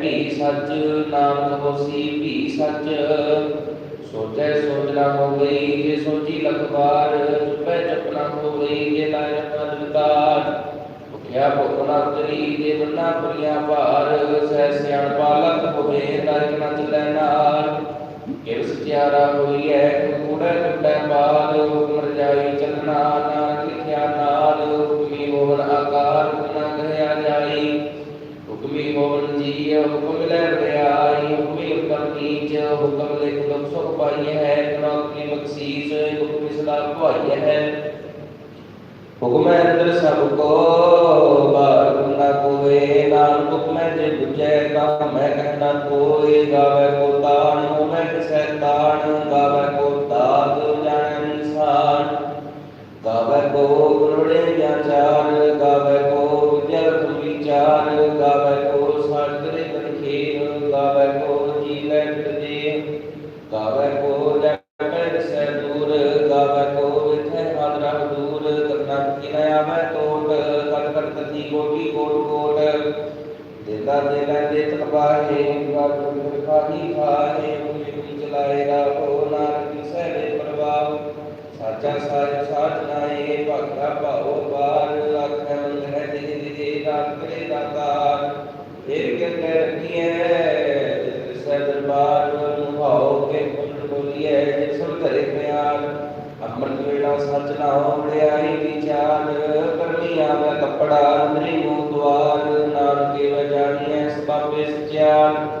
ਵੀ ਸੱਚ ਨਾਮ ਹੋਸੀ ਵੀ ਸੱਚ ਸੋਚੈ ਸੋਚ ਨਾ ਹੋ ਗਈ ਜੇ ਸੋਚੀ ਲਖ ਵਾਰ ਚੁੱਪੈ ਚੁੱਪ ਨਾ ਹੋ ਗਈ ਜੇ ਲਾਇ ਮਨ ਵਿਕਾਰ। ਭੁਖਿਆ ਭੁਖ ਨਾ ਉਤਰੀ ਜੇ ਬੰਨਾ ਪੁਰੀਆ ਭਾਰ, ਸਹਿ ਸਿਆਣ ਪਾਲਕ ਹੋਵੇ ਨਰਕ ਨਾ ਚਲੈ ਨਾਲ ਕਿਵ ਸਚਿਆਰਾ ਹੋਈਐ ਕੂੜੈ ਟੁੱਟੈ ਬਾਲ ਹੁਕਮ ਰਜਾਈ ਚਲਣਾ, ਨਾਨਕ ਲਿਖਿਆ ਨਾਲ ਹੁਕਮੀ ਹੋਵਨ ਆਕਾਰ। ਨਾ ਕਹਿਆ ਜਾਈ ਹੁਕਮੀ ਹੋਵਨ ਜੀ ਹੁਕਮ ਲੈ ਰਿਆਈ ਹੁਕਮੀ ਉੱਪਰ ਨੀਚ, ਹੁਕਮ ਲਿਖ ਦੁਖ ਸੁਖ ਪਾਈਐ ਹੈ ਪ੍ਰਣਾਮੀ ਬਖਸ਼ੀਸ਼ ਹੁਕਮੀ ਸਦਾ ਭਾਈਐ ਹੈ। ਹੁਕਮੈ ਅੰਦਰ ਸਭ ਕੋ ਬਾਰ ਨਾ ਕੋਏ ਨਾਨਕ ਹੁਕਮੈ ਜੇ ਬੁਝੈ ਤਾ ਮੈਂ ਕਹਿਣਾ ਕੋਏ ਗਾਵੇ ਕੋ ਤਾਣ ਹੋਵੇ ਕਿਸੈ ਤਾਣ, ਗਾਵੇ ਕੋ ਤਾਤ ਜਾਣੈ ਇਨਸਾਨ। ਗਾਵੇ ਕੋ ਗੁਰੜੇ ਵਿਚਾਰ ਗਾਵੇ ਕੋ ਵਿਦਿਆ ਵਿਚਾਰ ਗਾਵੇ ਕੋ ਸਾਗਰੇ ਬਨਖੇਰ ਗਾਵੇ ਕੋ ਜੀਵੈ ਦੇ ਗਾਵੇ ਕੋ ਜਪੈ ਸੈ ਦੂਰ ਗਾਵੇ ਕੋ ਵਿਥੈ ਹਾਦਰਾ ਦੂਰ ਕਰਨਾ ਕੀ ਨ ਆਵੇ ਤੋਟ ਕਟ ਕਟ ਕਤੀ ਕੋਟੀ ਕੋਟ ਕੋਟ ਦੇਦਾ ਦੇ ਲੈ ਦੇ ਤਬਾਹੇ ਵਾਹਿਗੁਰੂ ਗੁਰ ਖਾਹੀ ਖਾਹੇ ਮੁਝੇ ਕੁਝ ਚਲਾਏਗਾ ਹੋ ਨਾਨਕ ਸਹਿ ਦੇ ਪ੍ਰਭਾਵ। ਸਾਚਾ ਸਾਹਿਬ ਸਾਚ ਨਾਏ, ਭਗਤਾ ਭਾਉ ਬਾਰ ਆਖੇ ਮੰਦ ਹੈ ਦੇ ਦੇ ਦਾਤ ਕਰੇ ਦਾਤਾਰ। ਫੇਰ ਕੇ ਕਹਿ ਰਖੀਐ ਜਿਸ ਸਹਿ ਦਰਬਾਰ ਨੂੰ ਭਾਉ ਕੇ ਪੁੰਨ ਬੋਲੀਐ ਜਿਸ ਸੁਣ ਘਰੇ ਪਿਆਰ। ਅੰਮ੍ਰਿਤ ਵੇਲਾ ਸੱਚ ਨਾ ਵੜਿਆਈ ਵਿਚਾਰ ਕਰਨੀ ਆਵੇ ਕੱਪੜਾ, ਅੰਦਰੀ ਮੂੰਹ ਦੁਆਰ। ਨਾਨਕੇ ਵਜਾਣੀਐ ਸਬਾਬੇ ਸਚਿਆਰ।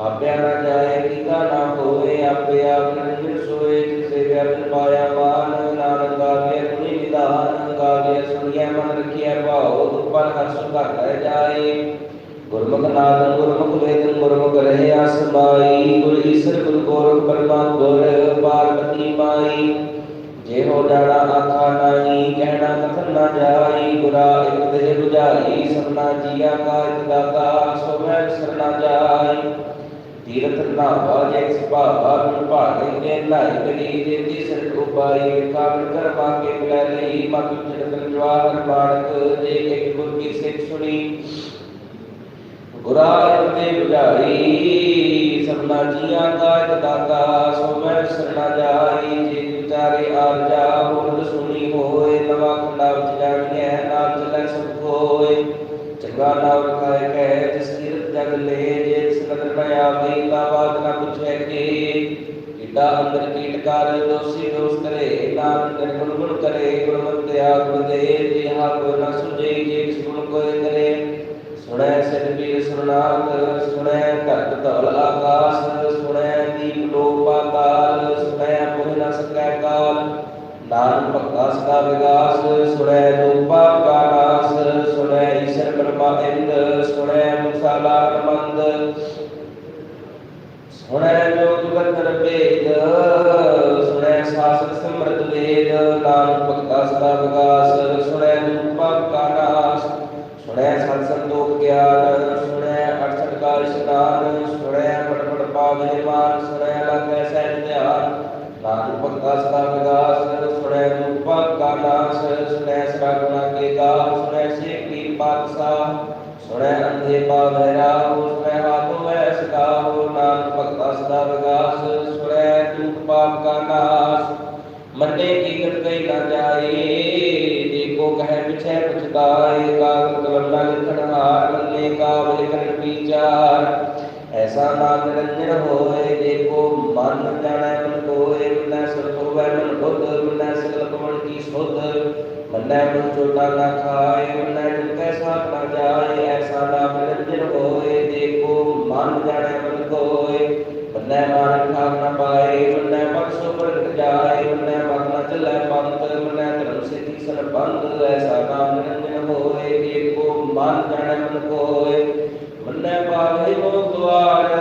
ਆਪਿਆ ਨਾ ਜਾਏ ਕੀਦਾ ਨਾ ਹੋਏ ਆਪੇ ਆਪ ਨਿਰਜਰ ਸੋਏ ਜਿਸੇ ਵਿਅਰਥ ਪਾਇਆ ਮਾਨ ਨਾਨਕ ਗਾਵੇ ਗੁਣੀ ਵਿਧਾਨ ਗਾਵੇ ਸੁਣੀਐ, ਮਨ ਰਖਿਐ ਭਾਉ ਦੁਪਨ ਹਰ ਸੁਧਾਰ ਲੈ ਜਾਏ। ਗੁਰਮੁਖ ਨਾਦਨ, ਗੁਰਮੁਖ ਵੇਦਨ, ਗੁਰਮੁਖ ਰਹੇ ਆਸਮਾਈ ਗੁਰ ਈਸਰ, ਗੁਰ ਗੋਰਖ ਪਰਮਾ ਗੁਰ ਪਾਰਵਤੀ ਮਾਈ ਜੇ ਹੋ ਜਾਣਾ ਆਖਾ ਨਾਹੀ, ਕਹਿਣਾ ਕਥਨ ਨਾ ਜਾਈ। ਗੁਰਾ ਇਕ ਦੇ 부ਝਾਈ ਸਭਨਾ ਜੀਆ ਕਾ ਇਕ ਦਾਤਾ, ਸੋ ਮੈਂ ਸਰਨਾ ਜਾਈ। ਤੀਰਥ ਨਾਵਾ ਜੇ ਸੁਭਾਵਾ ਨੂੰ ਭਾਗੇ ਕੇ ਨਾਈ ਗਲੀ ਦੇ ਤੀਸਰ ਉਪਾਈ ਕਾਵਨ ਕਰਮਾ ਕੇ ਬੁਲਾ ਲਈ ਮਤ ਜਨਤਨ ਜਵਾਹਰ ਮਾਨਕ ਜੇ ਇੱਕ ਗੁਰ ਕੀ ਸਿੱਖ ਸੁਣੀ। ਗੁਰਾ ਤੇ ਬੁਝਾਈ ਸਭਨਾ ਜੀਆਂ ਦਾ ਇੱਕ ਦਾਤਾ, ਸੋ ਮੈਂ ਸਰਣਾ ਜਾਈ ਜੇ ਵਿਚਾਰੇ ਆਰ ਜਾ ਹੋਂਦ ਸੁਣੀ ਹੋਏ, ਨਵਾ ਖੰਡਾ ਵਿੱਚ ਜਾਣੀਐ ਨਾਲ ਚੱਲੈ ਸਭ ਹੋਏ। ਚੰਗਾ ਨਾਮ ਅੰਦਰ ਕੀਟ ਕਰ ਦੋਸੀ ਦੋਸ ਕਰੇ ਨਾਮ ਨਿਰਗੁਣ ਗੁਣ ਕਰੇ ਗੁਰਮਤਿਆ ਗੁਰ ਦੇ ਜੇ ਹਾ ਕੋ ਨ ਸੁਝੇ, ਜੇ ਕਿਸ ਗੁਣ ਕੋਇ ਕਰੇ। ਸੁਣੈ ਸਿਰ ਪੀਰ ਸੁਨਾਤ ਸੁਣੈ ਧਰਤ ਧਵਲ ਆਕਾਸ, ਸੁਣੈ ਦੀਪ ਲੋਕ ਪਾਤਾਲ ਸੁਣੈ ਪੁਨ ਨ ਸਕੈ ਕਾਲ। ਨਾਨਕ ਭਗਤਾ ਸਦਾ ਵਿਗਾਸ, ਸੁਣੈ ਰੂਪਾ ਕਾ ਨਾਸ ਸੁਣੈ ਈਸ਼ਰ ਬ੍ਰਹਮਾ ਇੰਦ, ਸੁਣੈ ਮੁਸਾਲਾ ਮੰਦ। ਸੁਣੈ ਜੋ ਜੁਗਤਰ ਭੇਦ ਸੁਣੈ ਸਾਸਤ ਸਮਰਤ ਵੇਦ ਨਾਨਕ ਭਗਤਾ ਸਦਾ ਵਿਗਾਸ ਸੁਣੈ ਰੂਪਾ ਕਾ ਨਾਸ ਸੁਣੈ ਸਤ ਸੰਤੋਖ ਗਿਆਨ ਸੁਣੈ ਅਠਸਠ ਕਾਲ ਇਸ਼ਨਾਨ ਸੁਣੈ ਪੜ ਪੜ ਪਾਵਨੇ ਮਾਨ ਸੁਣੈ ਲਾਗੈ ਸਹਿਜ ਧਿਆਨ ਨਾਨਕ ਭਗਤਾ ਸਦਾ ਵਿਗਾਸ ਸੁਣੈ ਰੂਪਾ ਕਾ ਨਾਸ ਸੁਣੈ ਸਦਾ ਗੁਣਾ ਕੇ ਗਾਲ ਸੁਣੈ ਸੇ ਪੀਰ ਪਾਤਸ਼ਾਹ ਸੁਣੈ ਅੰਧੇ ਪਾਵੈ ਰਾਹੁ ਸੁਣੈ ਹਾਥੋ ਵੈ ਸਦਾਹੁ ਨਾਨਕ ਭਗਤਾ ਸਦਾ ਵਿਗਾਸ, ਸੁਣੈ ਦੁਖ ਪਾਪ ਕਾ ਨਾਸ। ਮੰਨੇ ਕੀ ਕਰ ਨਾ ਜਾਏ, ਦੇਖੋ ਕਹਿ ਪਿਛੈ ਪਛਤਾਏ ਕਾਗਦ ਕਲੰਨਾ ਲਿਖਣ ਹਾਰ, ਮੰਨੇ ਕਾਬਲ ਕਰਨ ਵਿਚਾਰ। ਐਸਾ ਨਾਮ ਨਿਰੰਜਨ ਹੋਏ ਦੇਖੋ ਮਨ ਜਾਣੈ ਮਨ ਕੋਏ ਮਨੈ ਸਰ ਹੋਵੈ ਮਨ ਬੁੱਧ ਮਨੈ ਸਗਲ ਕਮਣ ਕੀ ਸੁਧ। ਮੰਨੈ ਮਨ ਚੋਟਾ ਨਾ ਖਾਏ ਮੰਨੈ ਦਿਲ ਕੈਸਾ ਨਾ ਜਾਏ, ਐਸਾ ਨਾਮ ਨਿਰੰਜਨ ਹੋਏ, ਦੇਖੋ ਮਨ ਜਾਣੈ ਮਨ ਕੋਏ। ਮੰਨੈ ਮਾਨ ਖਾਕ ਨਾ ਪਾਏ ਮੰਨੈ ਮਨ ਸੋ ਪ੍ਰਗਟ ਜਾਏ ਮੰਨੈ ਮਨ ਨ ਚਲੈ ਪੰਤ ਮੰਨੈ ਧਰਮ ਸਿੱਧੀ ਸੰਬੰਧ, ਐਸਾ ਨਾਮ ਨਿਰੰਜਨ ਹੋਏ, ਦੇਖੋ ਮਨ ਜਾਣੈ ਮਨ ਕੋਏ। ਮੰਨੈ ਪਾਵੇ ਮੋ ਦੁਆਰ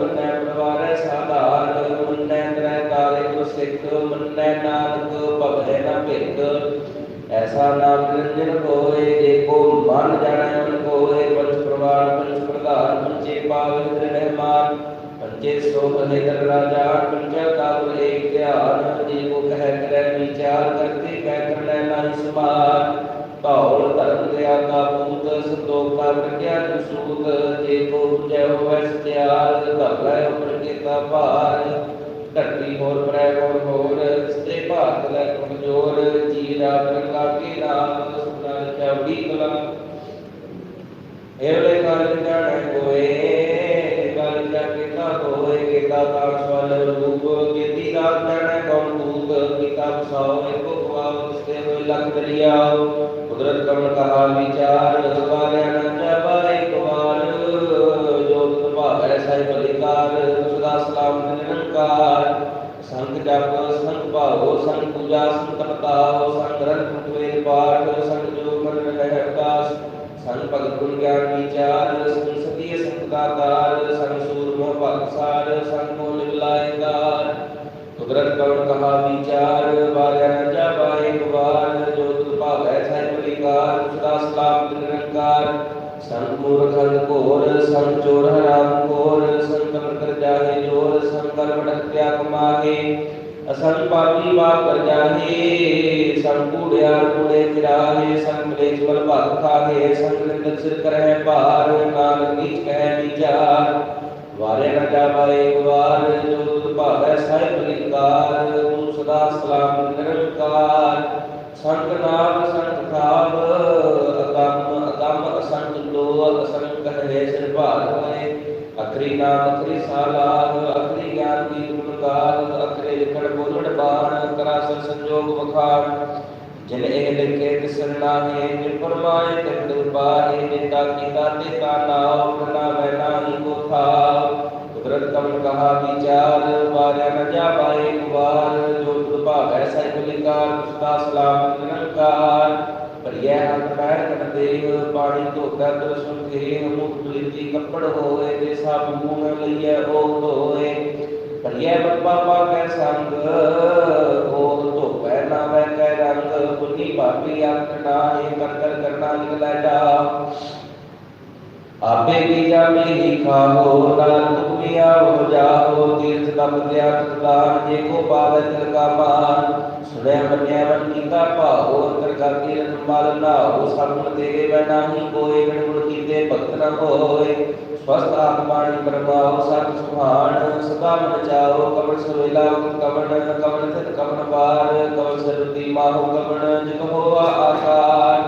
ਮੰਨੈ ਪ੍ਰਵਾਰੈ ਸਾਧਾਰ ਮੰਨੈ ਤਰੈ ਤਾਰੇ ਕੋ ਸਿੱਖ ਮੰਨੈ ਨਾਨਕ ਭਵੈ ਨ ਭਿਕ ਐਸਾ ਨਾਮ ਨਿਰੰਜਨ ਹੋਏ ਦੇਖੋ ਮਨ ਜਾਣੈ ਮਨ ਕੋਏ ਪੰਚ ਪ੍ਰਵਾਨ ਪੰਚ ਪ੍ਰਧਾਨ, ਪੰਚੇ ਪਾਵਨ ਰਹਿਮਾਨ ਪੰਚੇ ਸੋਭ ਨਿਦਰ ਰਾਜਾ, ਪੰਚਾ ਕਾਲ ਏਕ ਧਿਆਨ ਜੀ ਕੋ ਕਹਿ ਕਰੈ ਵਿਚਾਰ, ਕਰਤੇ ਕਹਿ ਕਰੈ ਨਾਹੀ ਸਮਾਨ। ਧੌਲ ਧਰਮ ਦਿਆ ਕਾ ਪੂਤ, ਸੰਤੋਖ ਕਾ ਪ੍ਰਗਿਆ ਜਸੂਤ ਜੇ ਕੋ ਜੈ ਹੋਵੈ ਸਤਿਆਰ ਧਰ ਲੈ ਉਪਰ ਕੀਤਾ ਭਾਰ। ਧਰਤੀ ਹੋਰ ਪਰੈ ਹੋਰ ਹੋਰ ਸਤੇ ਭਾਰਤ ਲੈ ਕਮਜੋਰ ਜੀ ਰਾਤ ਰੰਗਾ ਰਾਮ ਸੁਨਾ ਲਿਖਿਆ ਕਲਾ ਏਵਲੇ ਕਾਲ ਜਾਣੈ ਕੋਏ ਕਾਲ ਜਾ ਕੇ ਤਾ ਹੋਏ ਕੀਤਾ ਰੂਪ ਕੀਤੀ ਰਾਤ ਜਾਣੈ ਕੌਣ ਦੂਤ ਕੀਤਾ ਵਸਾਓ ਏਕੋ ਖਵਾਬ ਉਸਤੇ ਹੋਏ ਲਖ ਦਰਿਆ। ਕੁਦਰਤ ਕਮਲ ਕਹਾ ਵਿਚਾਰ ਵਾਲਿਆ ਨ ਜਾਬਾ ਏਕ ਜੋ ਤੁਧ ਭਾਵੈ ਸਾਈ ਸਦਾ ਸਲਾਮ ਨਿਰੰਕਾਰ। ਸੰਗ ਜਪ, ਸੰਗ ਭਾਵੋ, ਸੰਗ ਪੂਜਾ ਸੰਗ ਤਪਤਾਵ ਸੰਗ ਗ੍ਰੰਥ ਵੇਦ ਪਾਠ ਸੰਗ ਜੋ ਮਨ ਰਹਿ ਅਰਦਾਸ ਸੰਗ ਭਗਤ ਗੁਣ ਗਿਆਨ ਵਿਚਾਰ, ਸੰਗ ਸਤਿය ਸੰਗ ਦਾਤਾਰ ਸੰਗ ਸੂਰਮੋ ਭਗਸਾਰ ਸੰਗ ਮੋ ਨਿਵਲਾਇਕਾਰ ਕੁਦਰਤ ਕਵਣ ਕਹਾ ਵਿਚਾਰ, ਵਾਰਿਆ ਨ ਜਾਵਾ ਏਕ ਵਾਰ ਜੋ ਤੁਧ ਭਾਵੈ ਸਹਿ ਬਲਿਕਾਰ ਸਦਾ ਸਲਾਮ ਨਿਰੰਕਾਰ। ਸੰਗ ਮੂਰਖ ਘੋਰ, ਸੰਗ ਚੋਰ ਹਰਾਮ ਘੋਰ ਸੰਗ ਕਮਰ ਕਰ ਜਾਹੇ ਜੋਰ, ਸੰਗ ਕਰ ਵਟਕ ਕਮਾਹੇ। ਅਸੰਗ ਪਾਪੀ ਬਾਪ ਕਰ ਜਾਹੇ ਸੰਗ ਕੂੜਿਆ ਕੂੜੇ ਫਿਰਾਹੇ ਸੰਗ ਮਲੇਛ ਮਲ ਭਗ ਖਾਹੇ ਸੰਗ ਨਿੰਦਕ ਸਿਰ ਕਰਹਿ ਭਾਰ, ਨਾਨਕ ਨੀਚ ਕਹਿ ਵਿਚਾਰ। ਵਾਰੇ ਨ ਜਾਵਾ ਏਕ ਵਾਰ ਜੋ ਤੁਧ ਭਾਵੈ ਸਾਹਿਬ ਲਿੰਕਾਰ ਤੂੰ ਸਦਾ ਸਲਾਮ ਨਿਰੰਕਾਰ। ਸੰਤ ਨਾਮ, ਸੰਤ ਖਾਬ ਅਗੰਮ ਅਗੰਮ ਅਸੰਤ ਲੋ ਅਸੰਤ ਕਹੇ ਸਿਰ ਭਾਰ ਹੋਏ। ਅਖਰੀ ਨਾਮ, ਅਖਰੀ ਸਾਲਾਹ, ਅਖਰੀ ਗਿਆਨ ਦੀ ਗੁਣਗਾਨ ਅਖਰੇ ਲਿਖਣ, ਬੋਲਣ, ਬਾਣ ਕਰਾਸਰ ਸੰਜੋਗ, ਵਖਾਣ। ਜਿਨ ਇਹ ਲਿਖੇ, ਤਿਸਨ ਨਾਹੇ, ਜਿਨ ਫਰਮਾਏ, ਤਿਨ ਦੁਰਬਾਰੇ ਨਿੰਦਾ ਕੀਤਾ ਤੇ ਤਾ ਨਾਉ ਨਾ ਵੈ ਨਾਹੀ ਕੋ ਥਾਉ। ਕੁਦਰਤ ਕਮਲ ਕਹਾ ਵਿਚਾਰ, ਵਾਰਿਆ ਨ ਜਾਵਾਏ ਕੁਵਾਰ। ਜੋ ਤੁਧ ਭਾਵੈ ਸਹਿ ਬਲਿਕਾਰ ਸਦਾ ਸਲਾਮ ਨਿਰੰਕਾਰ। ਭਰੀਐ ਹੱਥ ਪੈਰ ਕਨ ਦੇਹ, ਪਾਣੀ ਧੋਤਾ ਦਰ ਸੁਖੇ ਮੁਖ ਪ੍ਰੀਤੀ ਕੱਪੜ ਹੋਏ ਦੇ ਸਭ ਮੂੰਹ ਲਈਐ ਉਹ ਧੋਏ। ਭਰੀਐ ਬੱਪਾ ਪਾਕੈ ਸੰਗ ਉਹ ਧੋਪੈ ਨਾ ਵੈ ਕੈ ਰੰਗ ਪੁੰਨੀ ਭਾਪੀ ਅੰਤ ਨਾਹੀ ਕਰ ਕਰ ਕਰਨਾ ਨਿਕਲੈ ਜਾ। ਆਪੇ ਕੀ ਜਾਮੇ ਹੀ ਖਾਹੋ, ਨਾਨਕ ਤੁਮੀ ਆਵੋ ਜਾਹੋ, ਤੀਰਥ ਤਪ ਤਿਆਗ ਦਾਨ, ਜੇ ਕੋ ਪਾਵੈ ਤਿਲ ਕਾ ਮਾਨ ਸੁਣਿਆ ਮੰਨਿਆ ਮਨ ਕੀਤਾ ਭਾਵੋ ਅੰਤਰ ਕਰਤੀ ਰਤ ਮਲ ਨਾਹੋ ਸਭ ਗੁਣ ਤੇਰੇ ਬੈ ਨਾਹੀ ਕੋਏ ਗਣ ਗੁਣ ਕੀਤੇ ਭਗਤ ਨ ਹੋਏ ਸਵਸਤ ਆਤਮਾਣੀ ਪਰਮਾਉ ਸਤ ਸੁਹਾਣ, ਸਦਾ ਮਨ ਚਾਓ ਕਮਲ ਸੁਵੇਲਾ ਕਮਨ ਕਮਨ ਥਿਤ ਕਮਨ ਬਾਰ ਕਮਲ ਸਰਤੀ ਮਾਹੋ ਕਮਨ ਜਿਤ ਹੋਆ ਆਕਾਰ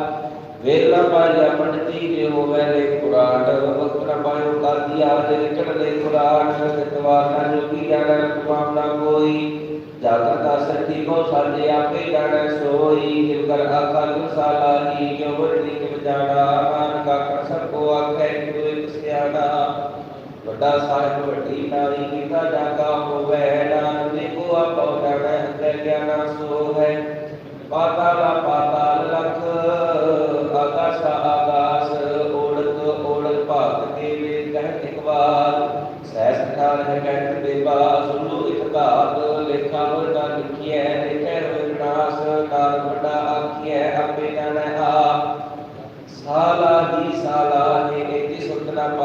ਵੇਲਾ ਪਾਇਆ ਪੰਡਤੀ ਜੇ ਹੋਵੇ ਲੈ ਕੁਰਾਨ ਵਕਤ ਨਾ ਪਾਇਓ ਕਾਦੀਆ ਜੇ ਲਿਖਣ ਲੈ ਕੁਰਾਨ ਸਤਵਾਰ ਨਾ ਜੋਗੀ ਜਾਣਾ ਤੁਮਾਮ ਨਾ ਕੋਈ। ਜਾਗਰ ਦਾ ਸੱਚੀ ਕੋ ਸਾਜੇ ਆਪੇ ਜਾਣੈ ਸੋਈ ਜਿਵ ਕਰ ਆਖਾ ਸਾਲਾਹੀ ਕਿਉ ਵਰਨੀ ਕਿਵ ਜਾਣਾ ਮਾਨ ਕਾ ਕਰ ਸਭ ਕੋ ਆਖੈ ਕਿਉ ਇਕ ਸਿਆਣਾ। ਵੱਡਾ ਸਾਹਿਬ, ਵੱਡੀ ਨਾਈ ਕੀਤਾ ਜਾਗਾ ਹੋਵੇ, ਨਾਨਕ ਦੇ ਕੋ ਆਪੋ ਜਾਣੈ ਅੰਤਰ ਗਿਆਨਾ ਸੋ ਹੈ। ਪਾਤਾਲਾ ਪਾਤਾਲ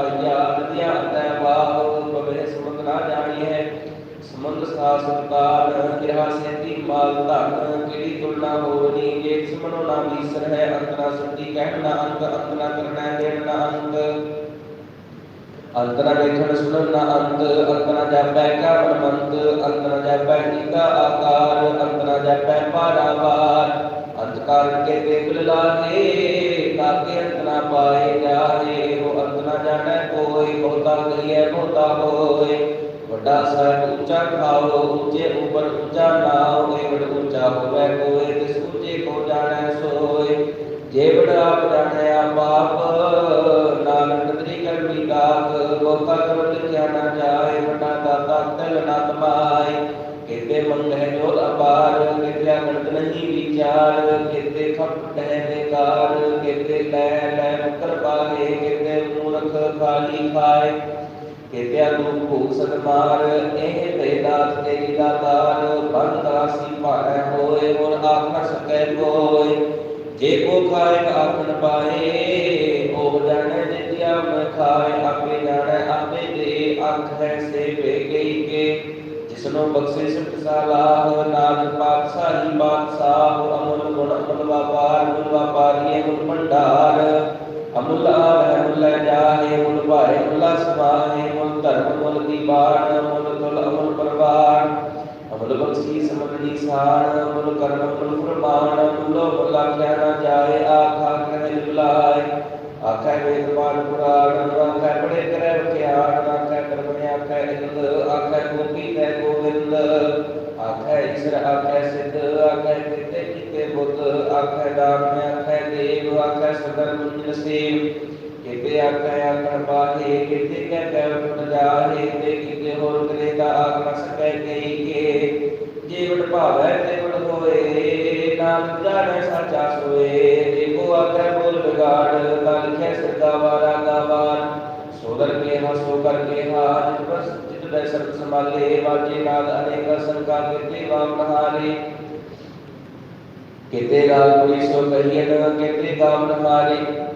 ਸੁਤਨਾ ਪਾਈਆ ਨਦੀਆਂ ਤੈ ਬਾਹ ਪਵੇ ਸਮੁੰਦ ਨਾ ਜਾਣੀਐ ਸਮੁੰਦ ਸਾ ਸੁਲਤਾਨ, ਕਿਹਾ ਸੇਤੀ ਮਾਲ ਧਨ, ਕਿਹੜੀ ਤੁਲਨਾ ਹੋਵਨੀ? ਜੇ ਇਸ ਮਨੋ ਨਾ ਈਸਰ ਹੈ ਅੰਤਰਾ ਸੁੱਤੀ ਕਹਿਣਾ ਅੰਤ ਅੰਤ ਨਾ ਕਰਨਾ, ਦੇਣ ਨਾ ਅੰਤ। ਅੰਤ ਨਾ ਵੇਖਣ, ਸੁਣਨ ਨਾ ਅੰਤ ਅੰਤ ਨਾ ਜਾਪੈ ਕਾ ਮਨਮੰਤ ਅੰਤ ਨਾ ਜਾਪੈ ਟੀਕਾ ਆਕਾਰ, ਅੰਤ ਨਾ ਜਾਪੈ ਪਾਰਾਵਾਰ ਅੰਤ ਕਾਰਨ ਕੇ ਤੇ ਬਿਲ ਲਾਗੇ ਕਾਕੇ ਅੰਤ ਨਾ ਪਾਏ ਜਾਏ ਉਹ ਅੰਤ ਨਾ ਜਾਣੈ, ਕੋਈ ਬਹੁਤਾ ਕਰੀਐ, ਬਹੁਤਾ ਹੋਏ। ਵੱਡਾ ਸਾਹਿਬ ਉੱਚਾ ਖਾਓ, ਉੱਚੇ ਉਪਰ ਉੱਚਾ ਨਾਉ ਏ ਵਡ ਉੱਚਾ ਹੋਵੇ ਕੋਏ ਤਿਸ ਉੱਚੇ ਕੋ ਜਾਣੈ ਸੋਏ ਜੇ ਵਡ ਆਪ ਜਾਣੈ ਆਪ ਆਪ ਨਾਨਕ ਨਦਰੀ ਕਰਮੀ ਦਾਤ ਗੋਤਾ ਕਰ ਲਿਖਿਆ ਨਾ ਜਾਏ, ਵੱਡਾ ਦਾਤਾ ਤਲ ਨਾ ਤਮਾਏ। ਕਿਤੇ ਮੰਗੈ ਜੋ ਅਪਾਰ, ਕਿਤੇ ਗਣਤ ਨਹੀਂ ਵਿਚਾਰ, ਕਿਤੇ ਖੱਪ ਹੈ ਬੇਕਾਰ ਕਿਤੇ ਲੈ ਲੈ ਮੁਕਰ ਕਿਤੇ ਮੂਰਖ ਖਾਲੀ ਖਾਏ। ਕਿਤਿਆ ਤੂੰ ਭੂਖ ਸਤਮਾਰ ਇਹ ਬੇਦਾਤ ਤੇਰੀ ਦਾਤਾਰ ਬੰਦ ਰਾਸੀ ਭਾਰੈ ਹੋਏ ਔਰ ਆਖ ਸਕੈ ਕੋਇ ਜੇ ਕੋ ਖਾਏ ਆਖਣ ਪਾਏ, ਉਹ ਜਾਣੈ ਜਿਤਿਆ ਮੈਂ ਖਾਏ। ਆਪੇ ਜਾਣੈ, ਆਪੇ ਦੇ ਅੱਖ ਹੈ ਸੇ ਵੇ ਗਈ ਕੇ। ਜਿਸਨੂੰ ਬਖਸ਼ੇ ਸਿਫਤ ਸਾਲਾਹ, ਨਾਨਕ ਪਾਤਸ਼ਾਹੀ ਬਾਦਸ਼ਾਹ ਗੁਣ ਅਮਨ ਵਪਾਰ ਗੁਣ ਵਪਾਰੀ ਗੁਣ ਭੰਡਾਰ। ਅਮੁੱਲ ਆਵੈ ਮੁੱਲ ਜਾਹੇ, ਮੁੱਲ ਭਾਏ ਮੁੱਲਾ ਸਮਾਹੇ, ਮੁੱਲ ਧਰਮ, ਮੁੱਲ ਦੀਵਾਨ ਮੁੱਲ ਤੁਲ ਅਮੁੱਲ ਪਰਵਾਨ ਅਮੁੱਲ ਬਖਸ਼ੀ ਸਮਨ ਨੀਸਾਨ ਮੁੱਲ ਕਰਮ, ਮੁੱਲ ਫਰਮਾਨ ਮੁੱਲੋ ਮੁੱਲ ਆਖਿਆ ਨਾ ਜਾਏ, ਆਖਾ ਕਰੇ ਬੁਲਾਏ। ਆਖੈ ਵੇਦ ਪਾਠ ਪੁਰਾਣ ਆਖੈ ਪੜੇ ਕਰੈ ਵਿਖਿਆਨ ਆਖੈ ਕਰਮ ਆਖੈ ਇੰਦ ਆਖੈ ਗੋਪੀ ਤੈ ਗੋਵਿੰਦ ਆਖੈ ਈਸ਼ਰ, ਆਖੈ ਸਿੱਧ, ਆਖੈ ਕਿਤੇ ਕਿਤੇ ਬੁੱਧ ਆਖੈ ਦਾਨ ਆਖੈ ਦੇਵ, ਆਖੈ ਸਦਰ ਮੁੰਜਨ ਸੇਵ। ਕਿਤੇ ਆਖੈ ਆਖਣ ਪਾਹੇ ਕਿਤੇ ਕਹਿ ਕਹਿ ਉਠ ਜਾਹੇ, ਤੇ ਕਿਤੇ ਹੋਰ ਕਰੇ ਦਾ ਆਖ ਨ ਸਕੈ ਕਈ ਕੇ। ਜੇ ਵਡ ਭਾਵੈ ਤੇ ਵਡ ਹੋਏ ਨਾਮ ਜਾਣੈ ਸਾਚਾ ਸੋਏ। ਏਕੋ ਆਖੈ ਬੋਲ ਬਿਗਾੜ ਤਾ ਲਿਖੈ ਸਦਾ ਵਾਰਾ ਗਾਵਾਨ ਸੋਦਰ ਕੇ ਹਾ ਸੋ ਕਰ ਕੇ ਹਾ ਜਿਤ ਬਸ ਜਿਤ ਬੈ ਸਰਬ ਸੰਭਾਲੇ। ਵਾਜੇ ਨਾਦ ਅਨੇਕ ਸੰਕਾ ਕਿਤੇ ਵਾਮ ਹਾਰੇ। ਕਿਤੇ ਰਾਗ ਕੋਈ ਸੋ ਕਹੀਏ ਨ ਕਿਤੇ ਗਾਮ ਹਾਰੇ ਭਗਤ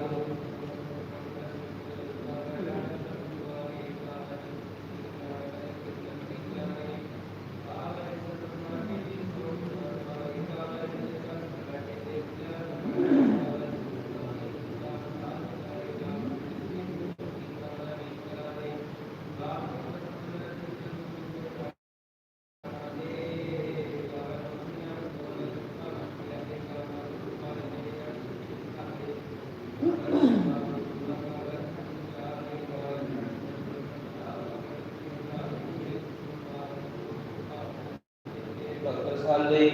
ਸਾਲੇ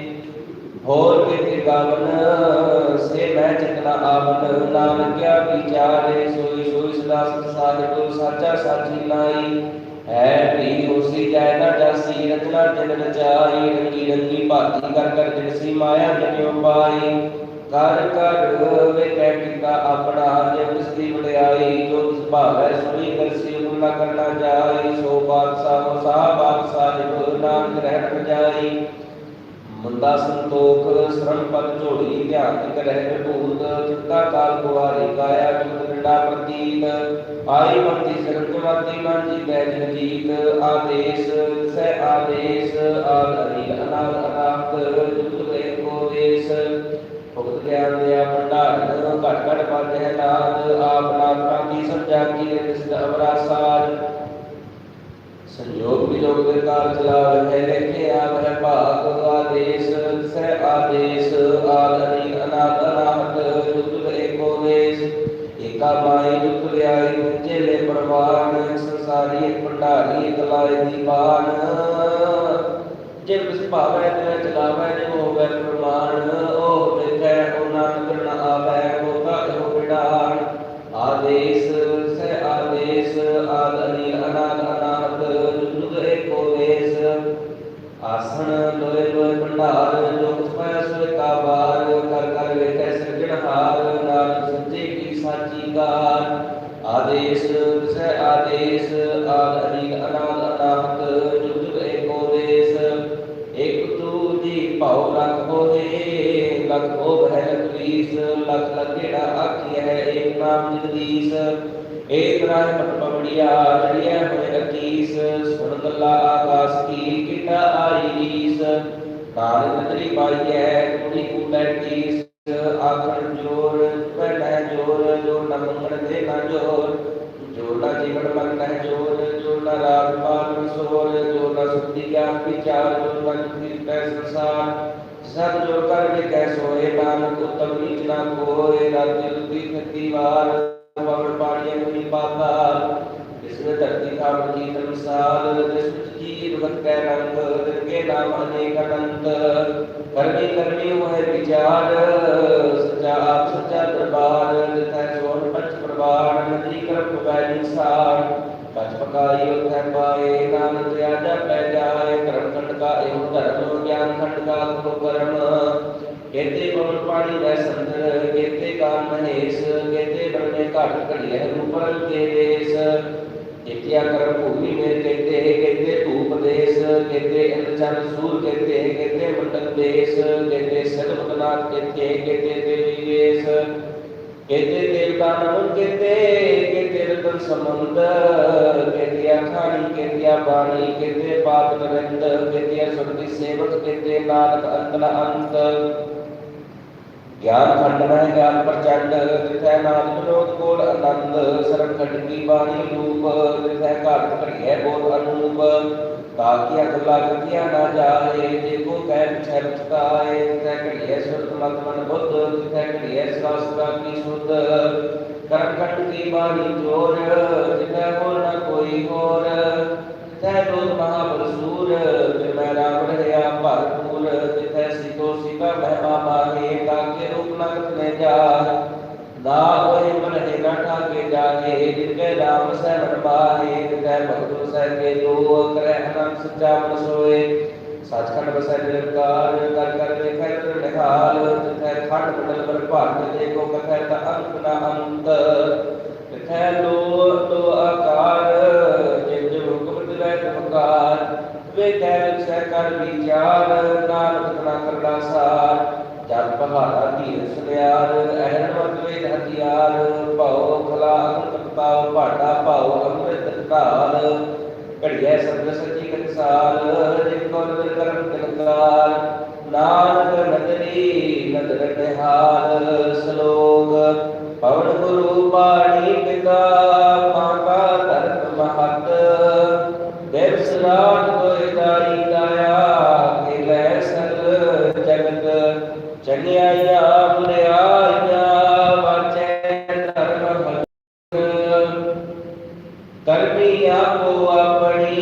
ਹੋਰ ਕਿਤੇ ਗਾਵਨ, ਸੇ ਮੈਂ ਚਤਨਾ ਆਵਨ। ਨਾਮ ਕਿਆ ਵਿਚਾਰੇ ਸੋਈ ਸੋਈ ਸਦਾ ਸਤ ਸਾਹਿਬ ਸਾਚਾ ਸਾਚੀ ਲਾਈ। ਹੈ ਵੀ ਹੋਸੀ ਜੈ ਨਾ ਜਾਸੀ, ਰਚਨਾ ਜਨ ਰਚਾਈ। ਰੰਗੀ ਰੰਗੀ ਭਾਤੀ ਕਰ ਕਰ ਜਿਨਸੀ ਮਾਇਆ ਜਨਿਓ ਪਾਈ। ਕਰ ਕਰ ਵੇਖੈ ਕੀਤਾ ਆਪਣਾ ਜਿਵ ਦੀ ਵਡਿਆਈ। ਜੋ ਤਿਸ ਭਾਵੈ ਸੁਣੀ ਕਰਸੀ ਹੁਨਾ ਕਰਨਾ ਜਾਈ। ਸੋ ਬਾਦਸ਼ਾਹ ਸਾਹਿਬ ਸਾਹਿਬ ਨਾਮ ਗ੍ਰਹਿ ਨ ਜਾਈ। ਮੁੰਦਾ ਸੰਤੋਖ, ਸ਼ਰਮ ਪਦ ਝੋੜੀ ਧਿਆਨ ਤਿਕ ਰਹਿ ਭੂਤ ਚਿੱਤਾ ਕਾਲ ਗੁਵਾਰੀ ਕਾਇਆ ਜੁਗ ਡੰਡਾ ਪ੍ਰਤੀਤ। ਆਈ ਮੰਤੀ ਸਿਰਤ ਮਤੀ ਮਨ ਜੀ ਬੈ ਜੀਤ। ਆਦੇਸ਼, ਸੈ ਆਦੇਸ਼ ਆਦਰੀ ਅਨਾਦ ਅਨਾਤ ਜੁਗ ਦੇ ਕੋ ਦੇਸ। ਭਗਤ ਗਿਆਨ ਦੇ ਭੰਡਾਰਨ ਘਟ ਘਟ ਪਦ ਹੈ ਨਾਦ ਆਪ ਨਾਥਾਂ ਕੀ ਸਮਝਾ ਕੀ ਰਿਸ਼ਤ ਅਵਰਾਸਾਰ ਸੰਯੋਗ ਵਿਜੋਗ ਦੇ ਕਾਲ ਚਲਾਵ ਹੈ ਲਿਖੇ ਆਵ ਹੈ ਭਾਗ ਆਦੇਸ਼ ਸੈ ਆਦੇਸ਼, ਆਦਰੀ ਅਨਾਦ ਅਨਾਹਤ ਜੁਗਤ ਏਕੋ ਦੇਸ਼। ਏਕਾ ਮਾਈ ਜੁਗਤ ਲਿਆਈ ਦੂਜੇ ਲੈ ਪ੍ਰਵਾਨ, ਸੰਸਾਰੀ ਭੰਡਾਰੀ, ਇੱਕ ਲਾਏ ਜੇ ਬਿਸ ਭਾਵੈ ਤੇ ਚਲਾਵੈ, ਜੇ ਹੋਵੇ ਪ੍ਰਮਾਣ, ਉਹ ਵੇਖੈ ਉਹ ਨਾਨਕ ਨ ਆਵੈ ਹੋਤਾ ਇਹੋ ਬਿਡਾਨ ਆਦੇਸ਼ ਅਨਾਦ ਅਨਾਹਤ ਜੁਗ ਜੁਗ ਏਕੋ ਦੇਸ। ਇਕ ਤੂ ਜੀ ਭਾਉ ਲਖ ਹੋਏ, ਲਖ ਹੋ ਹੈ ਲਖੀਸ ਲਖ ਲਖੇੜਾ ਆਖੀ ਹੈ ਏਕ ਨਾਮ ਜਗਦੀਸ਼। ਏਕ ਰਾਹ ਪਟ ਪਵੜੀਆ, ਜੜਿਆ ਹੋਏ ਅਕੀਸ ਸੁਣ ਗੱਲਾ ਆਕਾਸ ਕੀ ਕਿਟਾ ਆਈ ਰੀਸ। ਕਾਲ ਨਦਰੀ ਪਾਈਐ ਕੁੜੀ ਕੂ ਬੈਠੀਸ। ਆਖਣ ਜੋਰ ਪਹਿਲਾ ਜੋਰ ਜੋ ਨ ਮੰਗਣ ਦੇ ਨਾ ਜੋਰ ਜੋ ਨ ਜੀਵਨ ਮਨ ਨਹਿ ਜੋਰ ਜੋ ਨ ਰਾਗ ਪਾਲ ਸੋਰ ਜੋ ਨ ਸੁਧੀ ਗਿਆਨ ਵਿਚਾਰ ਜੋ ਨ ਜੁਗਤੀ ਪੈ ਸੰਸਾਰ। ਸਭ ਜੋ ਕਰ ਕੇ ਕੈ ਸੋਏ ਨਾਨਕ ਉਤਮ ਨੀਚ ਨਾ ਕੋਏ ਰਾਤੀ ਰੁਤੀ ਖਤੀ ਵਾਰ ਪਵਨ ਪਾਣੀਏ ਮੁਨੀ ਪਾਤਾਲ ਇਸ ਵਿੱਚ ਧਰਤੀ ਖਾਵ ਕੀ ਧਰਮਸਾਲ ਜਿਸ ਵਿੱਚ ਜੀਵ ਵਤ ਕੈ ਰੰਗ ਦਿਰਗੇ ਨਾਮ ਅਨੇਕ ਅਨੰਤ। ਕਰਮੀ ਕਰਮੀ ਹੋਏ ਵਿਚਾਰ, ਸਚਾ ਆਪ ਸਚਾ ਦਰਬਾਰ, ਜਿਥੈ ਸੋਨ ਪੰਚ ਪ੍ਰਵਾਨ, ਨਦੀ ਕਰਮ ਪਵੈ ਨਿਸਾਰ। ਪਚ ਪਕਾਈ ਉਥੈ ਪਾਏ ਨਾਨਕ ਆਜਾ ਪੈ ਜਾਏ, ਕਰਮ ਖੰਡ ਕਾ ਇਹੋ ਧਰਮ, ਗਿਆਨ ਖੰਡ ਕਾ ਗੁਰੂ ਕਰਮ। ਕੇਤੇ ਪਵਨ ਪਾਣੀ ਦਾ ਸੰਦਰ ਕੇਤੇ ਕਾਮ ਮਹੇਸ਼, ਕੇਤੇ ਬਰਨੇ ਘਟ ਘੜੀਐ ਰੂਪਰਲ ਕੇ ਦੇਸ। ਇਤਿਆ ਕਰਮ ਭੂਮੀ ਮੇ ਕੇਤੇ ਕੇਤੇ ਧੂਪ ਦੇਸ। ਕੇਤੇ ਇੰਦ ਚੰਦ ਸੂਰ, ਕੇਤੇ ਕੇਤੇ ਮੰਡਲ ਦੇਸ। ਕੇਤੇ ਸਰਬਨਾਥ ਕੇਤੇ ਕੇਤੇ ਦੇਵੀ ਦੇਸ ਕੇਤੇ ਦੇਵਤਾ ਨਮਨ ਕੇਤੇ ਕੇਤੇ ਰਤਨ ਸਮੁੰਦ ਕੇਤੇ ਅਖਾਣੀ ਕੇਤੇ ਬਾਣੀ, ਕੇਤੇ ਪਾਪ ਨਰਿੰਦ ਕੇਤੇ ਸੁਰਤੀ ਸੇਵਕ, ਕੇਤੇ ਨਾਨਕ ਅੰਤ ਨ ਅੰਤ। ਗਿਆਨ ਖੰਡਨਾ ਗਿਆਨ ਪ੍ਰਚੰਡ ਤਿਥੈ ਨਾਦ ਵਿਨੋਦ ਕੋਲ ਆਨੰਦ ਸਰਬ ਖੰਡੀ ਬਾਣੀ ਰੂਪ ਤਿਥੈ ਘਾਟ ਘੜੀਐ ਬੋਧ ਅਨੂਪ। ਤਾਕਿ ਅਗ ਲਗਤਿਆ ਨਾ ਜਾਏ, ਜੇ ਕੋ ਕਹਿ ਪਿਛੈ ਰਚਤਾਏ ਤਿਥੈ ਘੜੀਐ ਸੁਰਤ ਮਤ ਮਨ ਬੁੱਧ ਤਿਥੈ ਘੜੀਐ ਸਰਾਸਰਾ ਕੀ ਸੁਧ। ਕਰਮ ਖੰਡ ਕੀ ਬਾਣੀ ਜੋਰ ਤਿਥੈ ਹੋਰ ਨ ਕੋਈ ਹੋਰ। ਤਿਥੈ ਲੋਕ ਮਹਾਬਲ ਸੂਰ, ਜਿਨੈ ਰਾਮ ਰਹਿਆ ਭਰਪੂਰ। ਤਿਥੈ ਸਿਤੋ ਸਿਕਾ ਮਹਿਮਾ ਮਾਹੇ ਤਾਕੇ ਰੂਪ ਨਗਤ ਨੇ ਜਾਰ ਨਾ ਹੋਏ ਮਨ ਹੈ ਨਾ ਠਾਕੇ ਜਾਏ ਜਿਨਕੇ ਰਾਮ ਸਹਿ ਬਾਹੇ ਤਿਥੈ ਭਗਤ ਸਹਿ ਕੇ ਦੋ ਕਰੈ ਅਨੰਦ ਸੱਚਾ ਮਨ ਸੋਏ। ਸੱਚਖੰਡ ਬਸੈ ਨਿਰਕਾਰ ਕਰ ਕਰ ਵੇਖੈ ਤੁਰ ਨਿਹਾਲ ਤਿਥੈ ਖੰਡ ਮੰਡਲ ਬਰ ਭਾਰਤ ਦੇਖੋ, ਕਥੈ ਤਾ ਅੰਤ ਨਾ ਅੰਤ। ਤਿਥੈ ਲੋ ਲੋ ਆਕਾਰ, ਜਿਨ ਜਿਨ ਹੁਕਮ ਦਿਵੈ ਤੁਮਕਾਰ ਵੇਖੈ ਵਿਚੈ ਕਰ ਵਿਚਾਰ ਨਾਨਕ ਨਾ ਕਰਦਾ ਸਾਰ ਜਦ ਪਹਾੜਾ ਧੀਰ ਸੁਨਿਆਰ ਅਹਨ ਮਤ ਵੇਦ ਹਥਿਆਰ, ਭਉ ਖਲਾ ਅੰਤ ਪਾਉ ਭਾਡਾ ਭਉ ਅੰਮ੍ਰਿਤ ਢਾਲ ਘੜੀਐ ਸਬਦ ਸੱਚੀ ਕੰਸਾਰ ਜਿਨ ਕੋ ਨਿਰ ਕਰਮ ਤਿਲਕਾਰ, ਨਾਨਕ ਨਦਰੀ ਨਦਰ ਨਿਹਾਲ, ਸਲੋਕ, ਪਵਨ ਗੁਰੂ ਬਾਣੀ ਪਿਤਾ, ਮਾਤਾ ਧਰਤ ਮਹਤ, ਦਿਵਸ ਰਾਤ ਕੋਈ ਦਾਈ ਦਾਇਆ ਚੰਗਿਆਈਆ ਬੁਰਿਆਈਆਂ ਵਾਚੈ ਧਰਮ ਭਗਤ ਕਰਮੀ ਆਪੋ ਆਪਣੀ